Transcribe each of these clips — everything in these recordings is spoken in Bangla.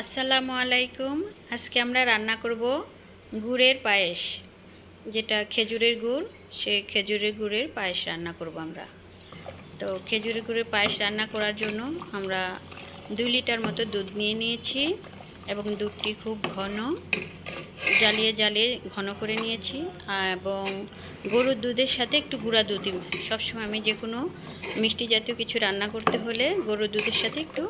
আসসালামু আলাইকুম। আজকে আমরা রান্না করব গুড়ের পায়েস, যেটা খেজুরের গুড়, সে খেজুরের গুড়ের পায়েস রান্না করব আমরা। তো খেজুরের গুড়ের পায়েস রান্না করার জন্য আমরা দুই লিটার মতো দুধ নিয়ে নিয়েছি এবং দুধটি খুব ঘন, জ্বালিয়ে জ্বালিয়ে ঘন করে নিয়েছি। এবং গরুর দুধের সাথে একটু গুঁড়া দুধ, সবসময় আমি যে কোনো মিষ্টি জাতীয় কিছু রান্না করতে হলে গরুর দুধের সাথে একটু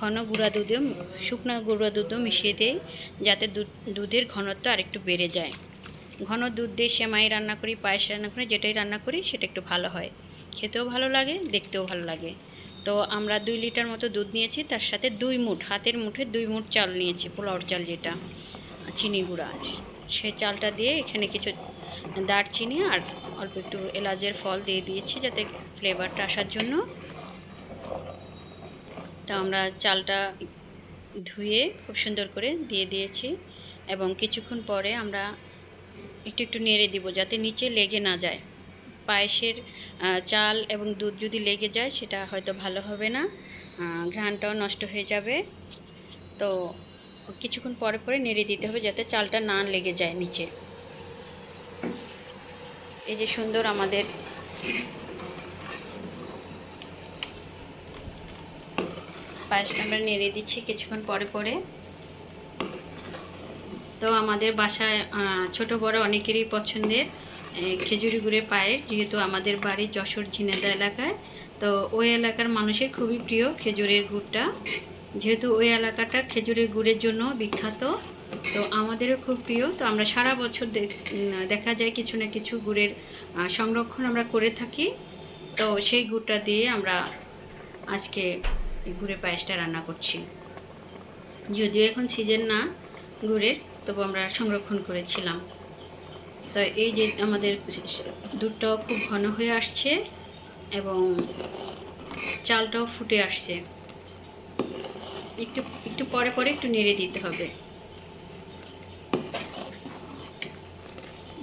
ঘন গুঁড়া দুধেও শুকনো গুঁড়া দুধও মিশিয়ে দেই, যাতে দুধ দুধের ঘনত্ব আরেকটু বেড়ে যায়। ঘন দুধ দিয়ে সেমাই রান্না করি, পায়েস রান্না করি, যেটাই রান্না করি, সেটা একটু ভালো হয়। খেতেও ভালো লাগে, দেখতেও ভালো লাগে। তো আমরা দুই লিটার মতো দুধ নিয়েছি, তার সাথে দুই মুঠ, হাতের মুঠে দুই মুঠ চাল নিয়েছি, পোলাওর চাল যেটা, চিনি গুঁড়া। সে চালটা দিয়ে এখানে কিছু দারচিনি আর অল্প একটু এলাচের ফল দিয়ে দিয়েছি, যাতে ফ্লেভারটা আসার জন্য। তো আমরা চালটা ধুয়ে খুব সুন্দর করে দিয়ে দিয়েছি এবং কিছুক্ষণ পরে আমরা একটু একটু নেড়ে দিব যাতে নিচে লেগে না যায়। পায়েসের চাল এবং দুধ যদি লেগে যায় সেটা হয়তো ভালো হবে না ঘ্রাণটাও নষ্ট হয়ে যাবে। তো কিছুক্ষণ পরে পরে নেড়ে দিতে হবে যাতে চালটা না লেগে যায় নিচে। এই যে সুন্দর আমাদের পায়েসটা আমরা নেড়ে দিচ্ছি কিছুক্ষণ পরে পরে। তো আমাদের বাসায় ছোট বড় অনেকেরই পছন্দের খেজুরি গুড়ের পায়েস, যেহেতু আমাদের বাড়ি যশোর ঝিনেদা এলাকায়। তো ওই এলাকার মানুষের খুবই প্রিয় খেজুরের গুড়টা। যেহেতু ওই এলাকাটা খেজুরের গুড়ের জন্য বিখ্যাত, তো আমাদেরও খুব প্রিয়। তো আমরা সারা বছর দেখা যায় কিছু না কিছু গুড়ের সংরক্ষণ আমরা করে থাকি। তো সেই গুড়টা দিয়ে আমরা আজকে গুড়ের পায়েসটা রান্না করছি। যদিও এখন সিজন না গুড়ের, তবু আমরা সংরক্ষণ করেছিলাম। তো এই যে আমাদের দুধটাও খুব ঘন হয়ে আসছে এবং চালটাও ফুটে আসছে। একটু একটু পরে পরে একটু নেড়ে দিতে হবে।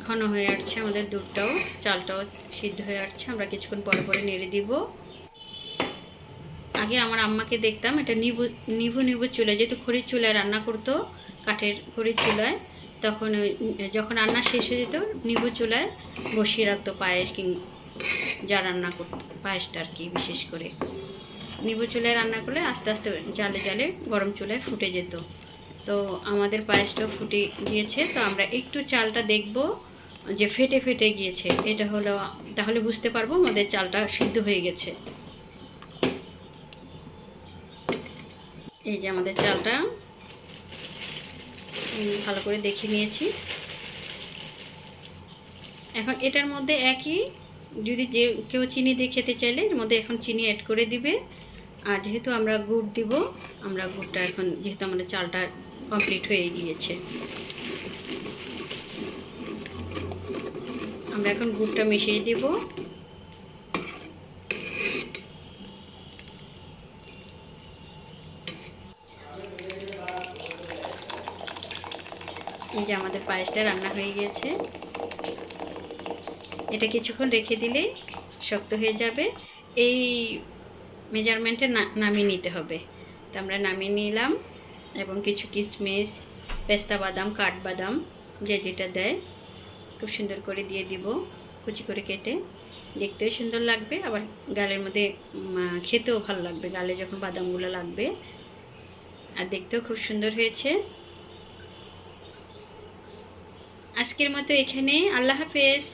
ঘন হয়ে আসছে আমাদের দুধটাও, চালটাও সিদ্ধ হয়ে আসছে, আমরা কিছুক্ষণ পরে পরে নেড়ে দিব। আগে আমার আম্মাকে দেখতাম, এটা নিবু নিভু নিভু চুলায়, যেহেতু খড়ির চুলায় রান্না করতো, কাঠের খড়ির চুলায়, তখন যখন রান্না শেষ হয়ে যেত নিভু চুলায় বসিয়ে রাখতো পায়েস কিং যা রান্না করতো, পায়েসটা আর কি বিশেষ করে। নিবু চুলায় রান্না করলে আস্তে আস্তে জালে জালে গরম চুলায় ফুটে যেত। তো আমাদের পায়েসটাও ফুটে গিয়েছে, তো আমরা একটু চালটা দেখব যে ফেটে ফেটে গিয়েছে। এটা হলো, তাহলে বুঝতে পারব আমাদের চালটা সিদ্ধ হয়ে গেছে। এই যে আমাদের চালটা। ভালো করে দেখে নিয়েছি। এখন এটার মধ্যে একই, যদি যে কেউ চিনি দিয়ে খেতে চাইলে, এর মধ্যে এখন চিনি অ্যাড করে দিবে। আর যেহেতু আমরা গুড় দিব, আমরা গুড়টা এখন, যেহেতু আমাদের চালটা কমপ্লিট হয়ে গিয়েছে। আমরা এখন গুড়টা মিশিয়ে দিব। এই যে আমাদের পায়েসটা রান্না হয়ে গিয়েছে এটা কিছুক্ষণ রেখে দিলেই শক্ত হয়ে যাবে। এই মেজারমেন্টে নামিয়ে নিতে হবে। তো আমরা নামিয়ে নিলাম এবং কিছু কিশমিশ পেস্তা বাদাম, কাঠবাদাম, যে যেটা দেয়, খুব সুন্দর করে দিয়ে দিব, কুচি করে কেটে। দেখতেও সুন্দর লাগবে, আবার গালের মধ্যে খেতেও ভালো লাগবে। গালে যখন বাদামগুলো লাগবে, আর দেখতেও খুব সুন্দর হয়েছে। আজকের মতো এখানে। আল্লাহ হাফেজ।